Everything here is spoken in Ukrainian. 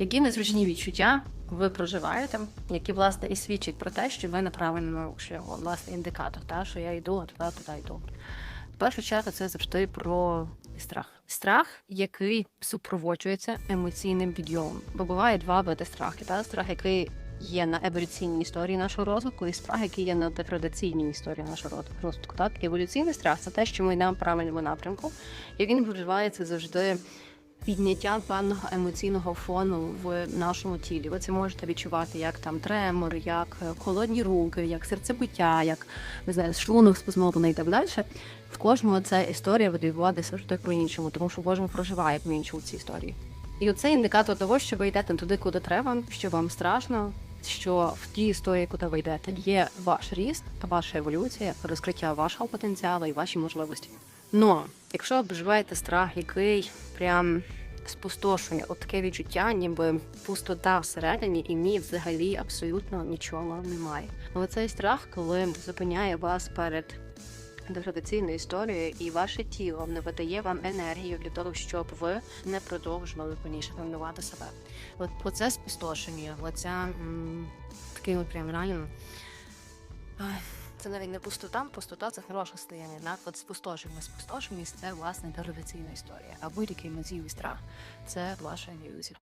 Які незручні відчуття ви проживаєте, які власне і свідчать про те, що ви на правильному шляху, власне, індикатор, та що я йду, а туди, туди йду. В першу чергу це завжди про страх. Страх, який супроводжується емоційним підйомом. Бо буває два види страху. Та страх, який є на еволюційній історії нашого розвитку, і страх, який є на деградаційній історії нашого розвитку. Так, еволюційний страх це те, що ми йдемо в правильному напрямку, і він проживається завжди підняття певного емоційного фону в нашому тілі. Ви це можете відчувати як там тремор, як е, холодні руки, як серцебиття, як не знаю, шлунок спазмований і так далі. В кожного ця історія відбуватися завжди по-іншому, тому що кожен проживає по-іншому ці історії. І оце індикатор того, що ви йдете туди, куди треба, що вам страшно, що в тій історії, куди ви йдете, є ваш ріст, ваша еволюція, розкриття вашого потенціалу і ваші можливості. Но якщо ви проживаєте страх, який прям спустошує, от таке відчуття, ніби пустота всередині, і ні, взагалі абсолютно нічого немає. Але цей страх, коли зупиняє вас перед деградаційною історією, і ваше тіло не видає вам енергію для того, щоб ви не продовжували повніше тренувати себе. От процес спустошення, оця такий от прям реально. Це навіть не пустота, пустота це хороше стояння. Наклад спустошення, спустошеність це власне деградаційна історія. А будь-який емоційний страх це ваша ілюзія.